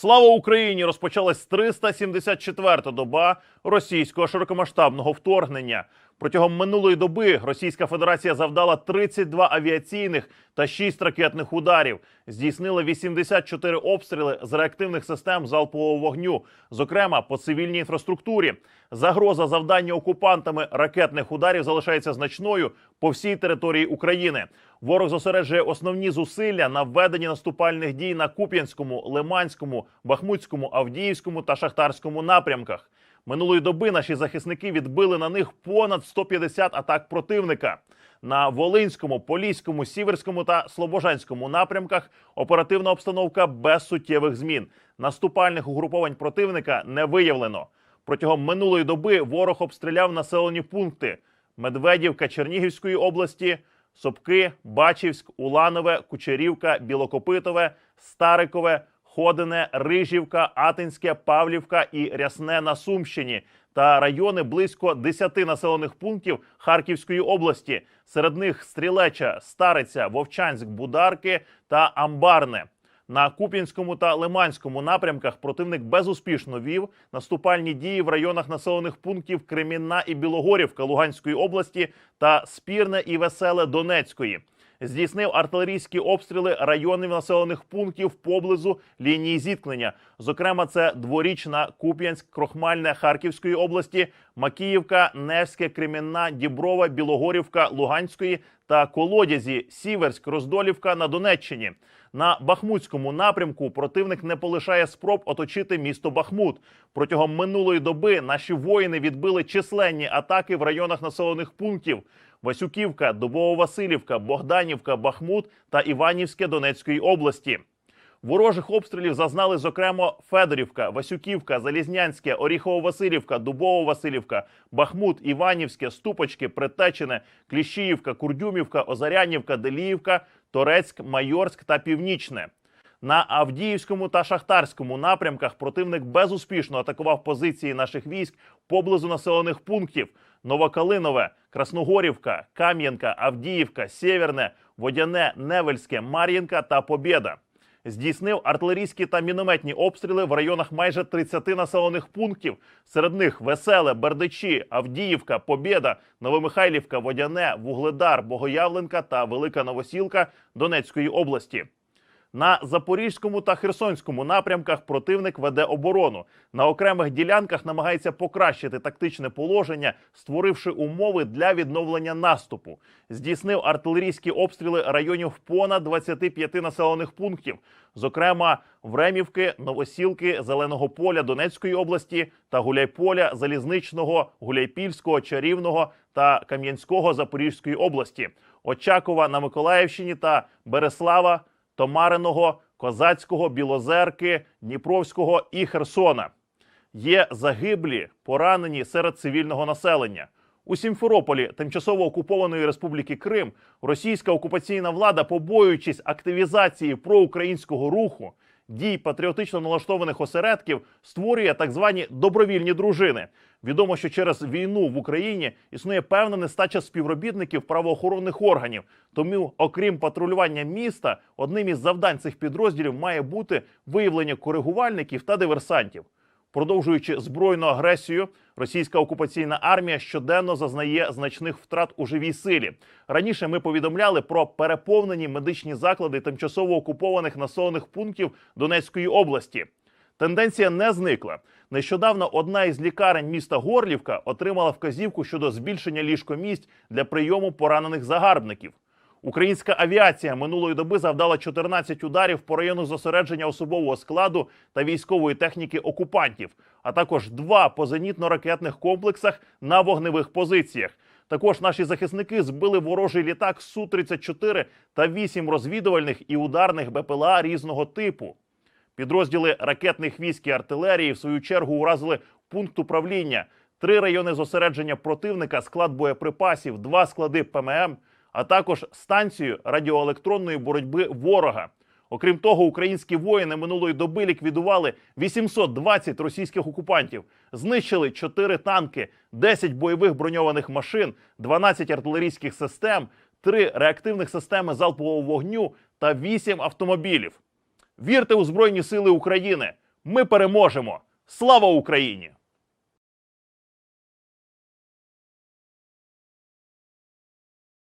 Слава Україні! Розпочалась 374-та доба російського широкомасштабного вторгнення. Протягом минулої доби Російська Федерація завдала 32 авіаційних та 6 ракетних ударів, здійснила 84 обстріли з реактивних систем залпового вогню, зокрема по цивільній інфраструктурі. Загроза завдання окупантами ракетних ударів залишається значною по всій території України. Ворог зосереджує основні зусилля на введенні наступальних дій на Куп'янському, Лиманському, Бахмутському, Авдіївському та Шахтарському напрямках. Минулої доби наші захисники відбили на них понад 150 атак противника. На Волинському, Поліському, Сіверському та Слобожанському напрямках оперативна обстановка без суттєвих змін. Наступальних угруповань противника не виявлено. Протягом минулої доби ворог обстріляв населені пункти Медведівка Чернігівської області, Сопки, Бачівськ, Уланове, Кучерівка, Білокопитове, Старикове, Ходине, Рижівка, Атинське, Павлівка і Рясне на Сумщині та райони близько 10 населених пунктів Харківської області. Серед них Стрілеча, Стариця, Вовчанськ, Бударки та Амбарне. На Куп'янському та Лиманському напрямках противник безуспішно вів наступальні дії в районах населених пунктів Кремінна і Білогорівка Луганської області та Спірне і Веселе Донецької. Здійснив артилерійські обстріли районів населених пунктів поблизу лінії зіткнення. Зокрема, це дворічна Куп'янськ, Крохмальне Харківської області, Макіївка, Невське, Кремінна, Діброва, Білогорівка Луганської та Колодязі, Сіверськ, Роздолівка на Донеччині. На Бахмутському напрямку противник не полишає спроб оточити місто Бахмут. Протягом минулої доби наші воїни відбили численні атаки в районах населених пунктів: Васюківка, Дубово-Василівка, Богданівка, Бахмут та Іванівське Донецької області. Ворожих обстрілів зазнали зокрема Федорівка, Васюківка, Залізнянське, Оріхово-Василівка, Дубово-Василівка, Бахмут, Іванівське, Ступочки, Притечене, Кліщіївка, Курдюмівка, Озарянівка, Деліївка, Торецьк, Майорськ та Північне. На Авдіївському та Шахтарському напрямках противник безуспішно атакував позиції наших військ поблизу населених пунктів: Новокалинове, Красногорівка, Кам'янка, Авдіївка, Сєверне, Водяне, Невельське, Мар'їнка та Побєда. Здійснив артилерійські та мінометні обстріли в районах майже 30 населених пунктів. Серед них Веселе, Бердичі, Авдіївка, Побєда, Новомихайлівка, Водяне, Вугледар, Богоявленка та Велика Новосілка Донецької області. На Запорізькому та Херсонському напрямках противник веде оборону. На окремих ділянках намагається покращити тактичне положення, створивши умови для відновлення наступу. Здійснив артилерійські обстріли районів понад 25 населених пунктів, зокрема Времівки, Новосілки, Зеленого поля Донецької області та Гуляйполя, Залізничного, Гуляйпільського, Чарівного та Кам'янського Запорізької області, Очакова на Миколаївщині та Береслава. Томариного, Козацького, Білозерки, Дніпровського і Херсона. Є загиблі, поранені серед цивільного населення. У Сімферополі, тимчасово окупованої Республіки Крим, російська окупаційна влада, побоюючись активізації проукраїнського руху, дій патріотично налаштованих осередків, створює так звані добровільні дружини. Відомо, що через війну в Україні існує певна нестача співробітників правоохоронних органів. Тому, окрім патрулювання міста, одним із завдань цих підрозділів має бути виявлення коригувальників та диверсантів. Продовжуючи збройну агресію, російська окупаційна армія щоденно зазнає значних втрат у живій силі. Раніше ми повідомляли про переповнені медичні заклади тимчасово окупованих населених пунктів Донецької області. Тенденція не зникла. Нещодавно одна із лікарень міста Горлівка отримала вказівку щодо збільшення ліжкомісць для прийому поранених загарбників. Українська авіація минулої доби завдала 14 ударів по району зосередження особового складу та військової техніки окупантів, а також два по зенітно-ракетних комплексах на вогневих позиціях. Також наші захисники збили ворожий літак су 34 та вісім розвідувальних і ударних БПЛА різного типу. Підрозділи ракетних військ і артилерії в свою чергу уразили пункт управління, три райони зосередження противника, склад боєприпасів, два склади ПММ, а також станцію радіоелектронної боротьби ворога. Окрім того, українські воїни минулої доби ліквідували 820 російських окупантів, знищили 4 танки, 10 бойових броньованих машин, 12 артилерійських систем, 3 реактивних системи залпового вогню та 8 автомобілів. Вірте у Збройні Сили України! Ми переможемо! Слава Україні!